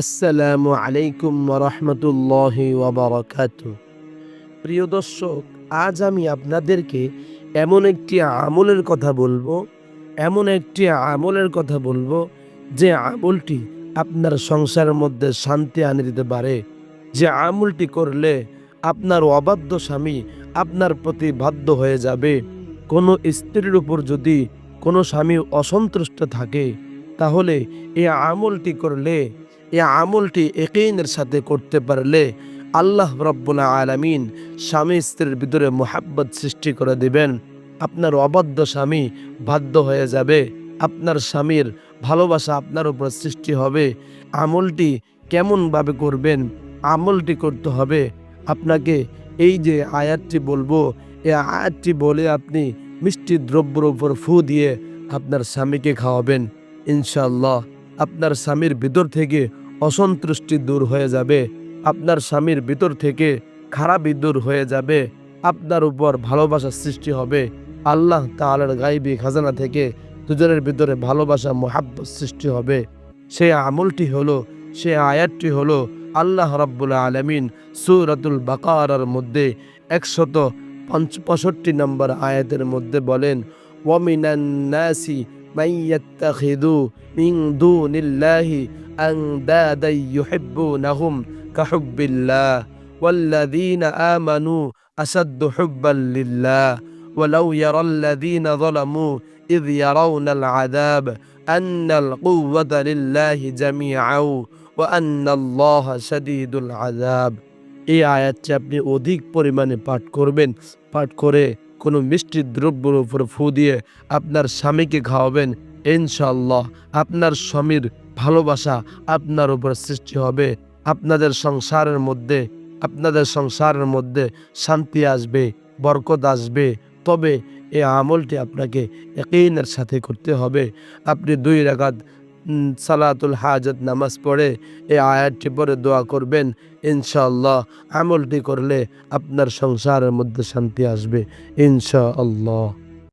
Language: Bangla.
আসসালামু আলাইকুম রহমতুল্লাহ ওবরাকাত। প্রিয় দর্শক, আজ আমি আপনাদেরকে এমন একটি আমলের কথা বলব, এমন একটি আমলের কথা বলব যে আমলটি আপনার সংসারের মধ্যে শান্তি আনে দিতে পারে। যে আমলটি করলে আপনার অবাধ্য স্বামী আপনার প্রতি বাধ্য হয়ে যাবে। কোনো স্ত্রীর উপর যদি কোনো স্বামী অসন্তুষ্ট থাকে, তাহলে এই আমলটি করলে এই আমলটি একেইনের সাথে করতে পারলে আল্লাহ রব্বুল্লা আলামিন স্বামী স্ত্রীর ভিতরে মোহাব্বত সৃষ্টি করে দিবেন। আপনার অবাধ্য স্বামী বাধ্য হয়ে যাবে। আপনার স্বামীর ভালোবাসা আপনার উপর সৃষ্টি হবে। আমলটি কেমনভাবে করবেন? আমলটি করতে হবে। আপনাকে এই যে আয়াতটি বলব, এ আয়াতটি বলে আপনি মিষ্টি দ্রব্যর উপর ফু দিয়ে আপনার স্বামীকে খাওয়াবেন। ইনশাল্লাহ আপনার স্বামীর ভিতর থেকে অসন্তুষ্টি দূর হয়ে যাবে, আপনার স্বামীর ভিতর থেকে খারাপই দূর হয়ে যাবে, আপনার উপর ভালোবাসার সৃষ্টি হবে। আল্লাহ তাআলার গাইবি খাজানা থেকে দুজনের ভিতরে ভালোবাসা, মোহাব্বত সৃষ্টি হবে। সেই আমলটি হলো সে আয়াতটি হলো আল্লাহ রাব্বুল আলামিন সূরাতুল বাকারার মধ্যে একশত পঞ্চ পঁয়ষট্টি নম্বর আয়াতের মধ্যে বলেন ওয়ামিনান নাসি من يتخذ من دون الله أندادا يحبونهم كحب الله والذين آمنوا أشد حبا لله ولو يرى الذين ظلموا إذ يرون العذاب أن القوة لله جميعا وأن الله شديد العذاب এই আয়াতটি আপনি অধিক পরিমাণে পাঠ করবেন পাঠ করে কোনো মিষ্টি দ্রব্যের উপর ফু দিয়ে আপনার স্বামীকে খাওয়াবেন ইনশাল্লাহ আপনার স্বামীর ভালোবাসা আপনার উপর সৃষ্টি হবে। আপনাদের সংসারের মধ্যে, আপনাদের সংসারের মধ্যে শান্তি আসবে, বরকত আসবে। তবে এই আমলটি আপনাকে একইনের সাথে করতে হবে। আপনি দুই রাগাত সালাতুল হাজত নামাজ পড়ে এই আয়াতটি পরে দোয়া করবেন। ইনশাআল্লাহ আমলটি করলে আপনার সংসারের মধ্যে শান্তি আসবে। ইনশাআল্লাহ।